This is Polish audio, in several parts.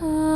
Ja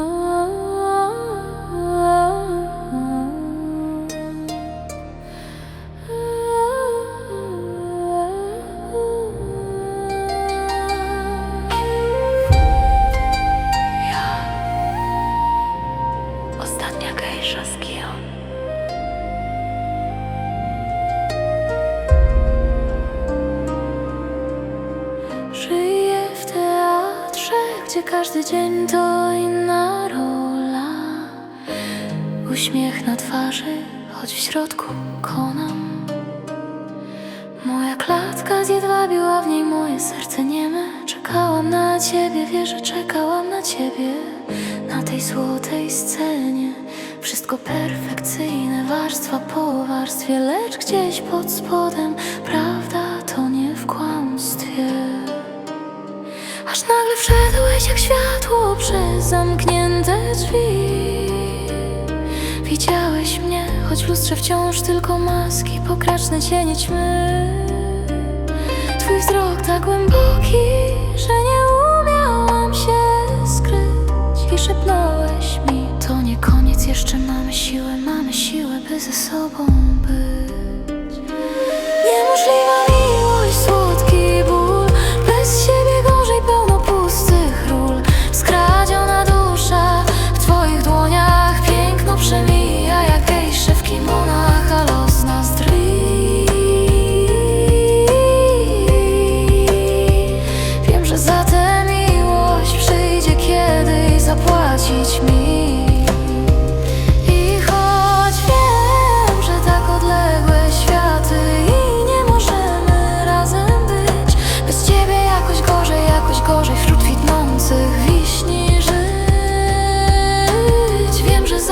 gdzie każdy dzień to inna rola. Uśmiech na twarzy, choć w środku konam. Moja klatka zjedwabiła w niej moje serce nieme. Czekałam na ciebie, wierzę, czekałam na ciebie. Na tej złotej scenie Wszystko perfekcyjne, warstwa po warstwie Lecz gdzieś pod spodem Prawda jak światło przez zamknięte drzwi? Widziałeś mnie, choć w lustrze wciąż tylko maski Pokraczne cienie ćmy. Twój wzrok tak głęboki, że nie umiałam się skryć. I szepnąłeś mi To nie koniec, jeszcze mamy siłę Mamy siłę, by ze sobą być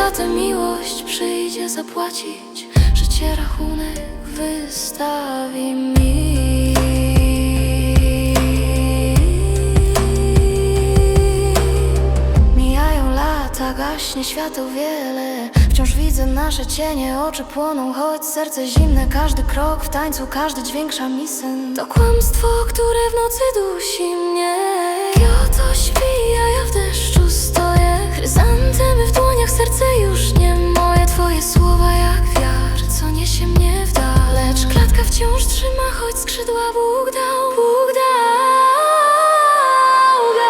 za tę miłość przyjdzie zapłacić. Życie rachunek wystawi mi. Mijają lata, gaśnie świateł wiele. Wciąż widzę nasze cienie, oczy płoną Choć serce zimne, każdy krok w tańcu Każdy dźwięk szamisen To kłamstwo, które w nocy dusi mnie. Kyoto śpi, a ja w deszczu skrzydła Bóg dał Bóg dał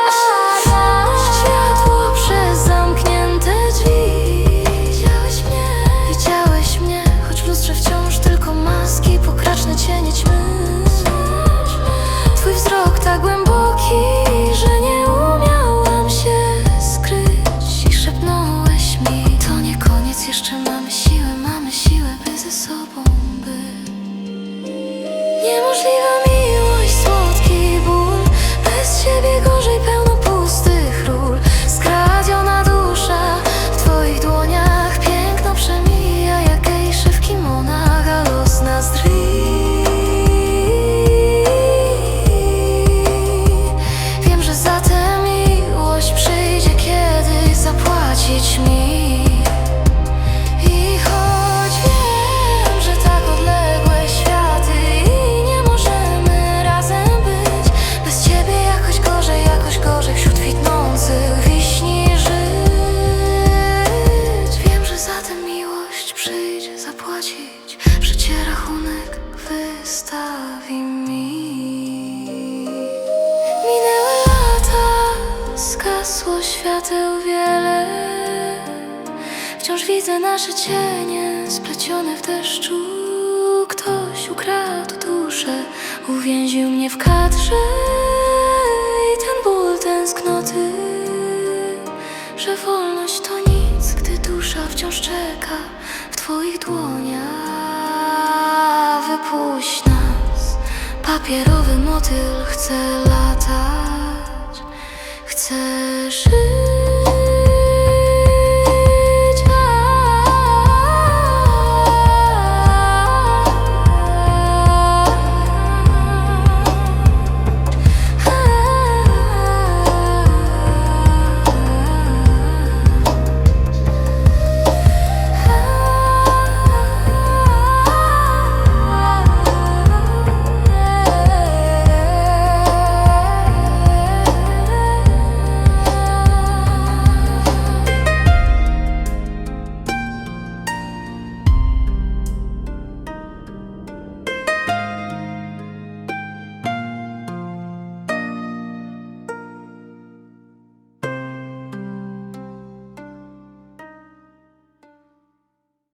Aż światło przez zamknięte drzwi. Widziałeś mnie, widziałeś mnie Choć w lustrze wciąż tylko maski Pokraczne cienie ćmy zapłacić. Życie rachunek wystawi mi. Minęły lata, zgasło świateł wiele. Wciąż widzę nasze cienie splecione w deszczu. Ktoś ukradł duszę, uwięził mnie w kadrze. I ten ból tęsknoty, że wolność to nic Gdy dusza wciąż czeka twoich dłoniach. Wypuść nas, papierowy motyl chce latać. Chcę żyć